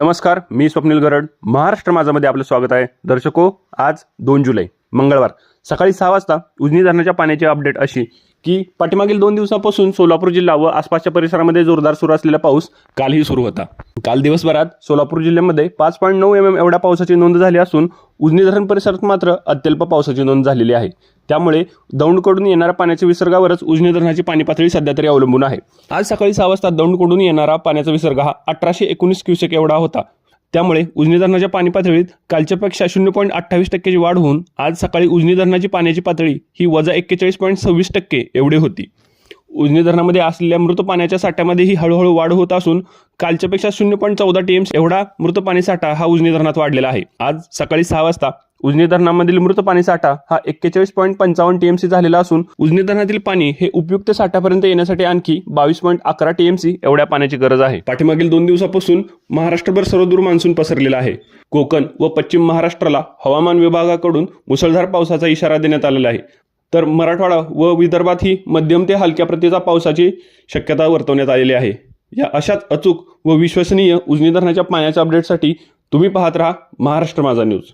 नमस्कार मी स्वप्नील गरड. महाराष्ट्र माझामध्ये आपलं स्वागत आहे. दर्शको आज दोन जुलै मंगळवार. सकाळी सहा वाजता उजनी धरणाच्या पाण्याची अपडेट अशी की पाठीमागील दोन दिवसापासून सोलापूर जिल्हा व आसपासच्या परिसरामध्ये जोरदार सुरू असलेला पाऊस कालही सुरू होता. काल दिवसभरात सोलापूर जिल्ह्यामध्ये पाच पॉईंट नऊ एम एम एवढ्या पावसाची नोंद झाली असून उजनी धरण परिसरात मात्र अत्यल्प पावसाची नोंद झालेली आहे. त्यामुळे दौंडकडून येणाऱ्या पाण्याच्या विसर्गावरच उजनी धरणाची पाणी पातळी सध्या तरी अवलंबून आहे. आज सकाळी सहा वाजता दौंडकडून येणारा पाण्याचा विसर्ग हा अठराशे एकोणीस क्युसेक एवढा होता. त्यामुळे उजनी धरणाच्या पाणी पातळीत कालच्यापेक्षा शून्य पॉईंट अठ्ठावीस टक्क्याची वाढ होऊन आज सकाळी उजनी धरणाची पाण्याची पातळी ही वजा एक्केचाळीस पॉईंट सव्वीस टक्के एवढी होती. उजनी धरणामध्ये असलेल्या मृत पाण्याच्या साठ्यामध्येही हळूहळू वाढ होत असून कालच्यापेक्षा शून्य पॉईंट चौदा टीएम एवढा मृत पाणी साठा हा उजनी धरणात वाढलेला आहे. आज सकाळी सहा वाजता उजनी धरणामधील मृत पाणी साठा हा एक्केचाळीस पॉईंट पंचावन्न टीएमसी झालेला असून उजनी धरणातील पाणी हे उपयुक्त साठ्यापर्यंत येण्यासाठी आणखी बावीस पॉईंट अकरा टीएमसी एवढ्या पाण्याची गरज आहे. पाठीमागील दोन दिवसापासून महाराष्ट्रभर सर्वदूर मान्सून पसरलेला आहे. कोकण व पश्चिम महाराष्ट्राला हवामान विभागाकडून मुसळधार पावसाचा इशारा देण्यात आलेला आहे. तर मराठवाडा व विदर्भातही मध्यम ते हलक्या प्रतीचा पावसाची शक्यता वर्तवण्यात आलेली आहे. या अशाच अचूक व विश्वसनीय उजनी धरणाच्या पाण्याच्या अपडेटसाठी तुम्ही पाहत राहा महाराष्ट्र माझा न्यूज